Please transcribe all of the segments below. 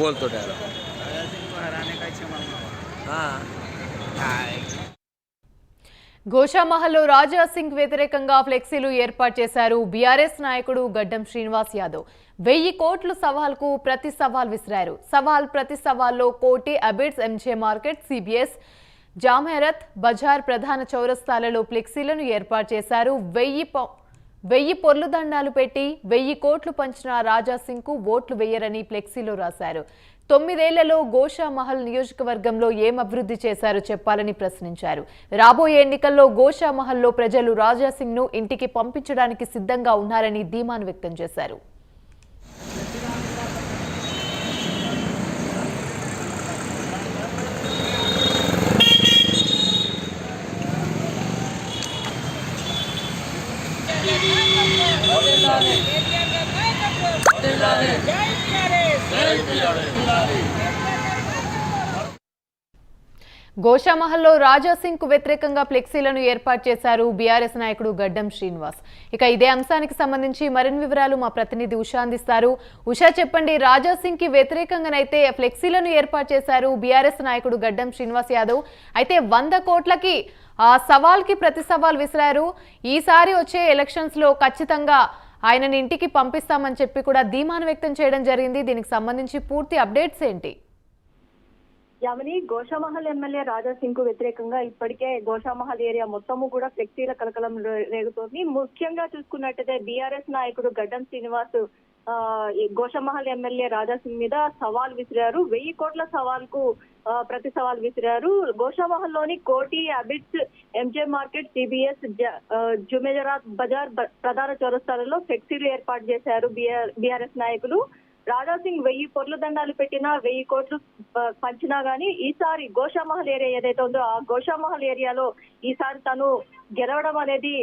बोल तो डायलॉग हाँ గోషామహల్లో రాజా సింగ్ వ్యతిరేకంగా ఫ్లెక్సీలు ఏర్పాటు చేశారు బీఆర్ఎస్ నాయకుడు గడ్డం శ్రీనివాస్ యాదవ్ వెయ్యి కోట్లు సవాల్కు ప్రతి సవాల్ విసిరారు సవాల్ ప్రతి సవాల్లో Koti Abids MJ market CBS Jumerat Bazar ప్రధాన చౌరస్తాలలో ఫ్లెక్సీలను ఏర్పాటు చేశారు వెయ్యి ప- వెయ్యి పొర్లు దండాలు పెట్టి వెయ్యి కోట్లు పంచిన రాజా కు ఓట్లు వేయరని ఫ్లెక్సీలో రాశారు. తొమ్మిదేళ్ళలో గోషా మహల్ నియోజకవర్గంలో ఏం అభివృద్ధి చేశారో చెప్పాలని ప్రశ్నించారు. రాబోయే ఎన్నికల్లో గోషా మహల్లో ప్రజలు రాజా ను ఇంటికి పంపించడానికి సిద్ధంగా ఉన్నారని ధీమాను వ్యక్తం చేశారు. గోషామహల్లో రాజాసింగ్కు వ్యతిరేకంగా ఫ్లెక్సీలను ఏర్పాటు చేశారు బీఆర్ఎస్ నాయకుడు గడ్డం శ్రీనివాస్. ఇక ఇదే అంశానికి సంబంధించి మరిన్ని వివరాలు మా ప్రతినిధి ఉషా అందిస్తారు. ఉషా చెప్పండి రాజా సింగ్కి వ్యతిరేకంగానైతే ఫ్లెక్సీలను ఏర్పాటు చేశారు బీఆర్ఎస్ నాయకుడు గడ్డం శ్రీనివాస్ యాదవ్. అయితే వంద కోట్లకి ఆ సవాల్కి ప్రతి సవాల్ విసిరారు. ఈసారి వచ్చే ఎలక్షన్స్లో ఖచ్చితంగా ఆయనని ఇంటికి పంపిస్తామని చెప్పి కూడా ధీమాను వ్యక్తం చేయడం జరిగింది. దీనికి సంబంధించి పూర్తి అప్డేట్స్ ఏంటి? యామిని గోషామహల్ ఎమ్మెల్యే రాజా సింగ్కు వ్యతిరేకంగా ఇప్పటికే గోషామహల్ ఏరియా మొత్తము కూడా ఫ్లెక్సీల కలకలం రేగుతోంది. ముఖ్యంగా చూసుకున్నట్టయితే బీఆర్ఎస్ నాయకుడు గడ్డం శ్రీనివాస్ గోషమహల్ ఎమ్మెల్యే రాజా సింగ్ మీద సవాల్ విసిరారు. వెయ్యి కోట్ల సవాల్కు ప్రతి సవాల్ విసిరారు. గోషామహల్లోని Koti Abids MJ market CBS Jumerat Bazar ప్రధాన చౌరస్తాలలో ఫ్లెక్సీలు ఏర్పాటు చేశారు బీఆర్ఎస్ నాయకులు. రాజా సింగ్ వెయ్యి పొర్ల దండాలు పెట్టినా వెయ్యి కోట్లు పంచినా గానీ ఈసారి గోషామహల్ ఏరియా ఏదైతే ఉందో ఆ గోషామహల్ ఏరియాలో ఈసారి తను గెలవడం అనేది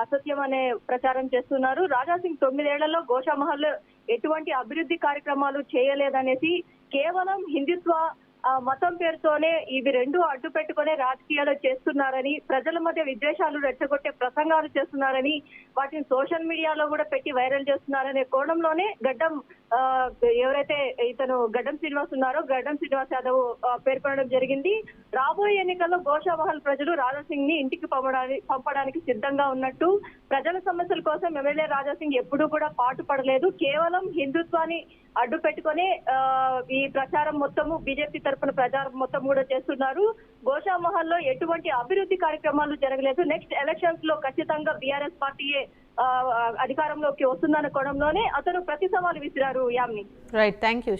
అసత్యం అనే ప్రచారం చేస్తున్నారు. రాజా సింగ్ తొమ్మిదేళ్ళలో గోషామహల్ ఎటువంటి అభివృద్ధి కార్యక్రమాలు చేయలేదనేసి కేవలం హిందుత్వ మతం పేరుతోనే ఇవి రెండు అడ్డు పెట్టుకునే రాజకీయాలు చేస్తున్నారని ప్రజల మధ్య విద్వేషాలు రెచ్చగొట్టే ప్రసంగాలు చేస్తున్నారని వాటిని సోషల్ మీడియాలో కూడా పెట్టి వైరల్ చేస్తున్నారనే కోణంలోనే గడ్డం ఆ, ఎవరైతే ఇతను గడ్డం శ్రీనివాస్ ఉన్నారో గడ్డం శ్రీనివాస్ యాదవ్ పేర్కొనడం జరిగింది. రాబోయే ఎన్నికల్లో గోషామహల్ ప్రజలు రాజాసింగ్ని ఇంటికి పంపడానికి పంపడానికి సిద్ధంగా ఉన్నట్టు ప్రజల సమస్యల కోసం ఎమ్మెల్యే రాజాసింగ్ ఎప్పుడూ కూడా పాటు పడలేదు. కేవలం హిందుత్వాన్ని అడ్డు పెట్టుకొని ఈ ప్రచారం మొత్తము బీజేపీ తరఫున ప్రచారం మొత్తం కూడా చేస్తున్నారు. గోషామహల్లో ఎటువంటి అభివృద్ధి కార్యక్రమాలు జరగలేదు. నెక్స్ట్ ఎలక్షన్స్లో ఖచ్చితంగా బీఆర్ఎస్ పార్టీయే అధికారంలోకి వస్తుందన్న కోణంలోనే అతను ప్రతి సవాలు విసిరారు యామ్ని. Right thank you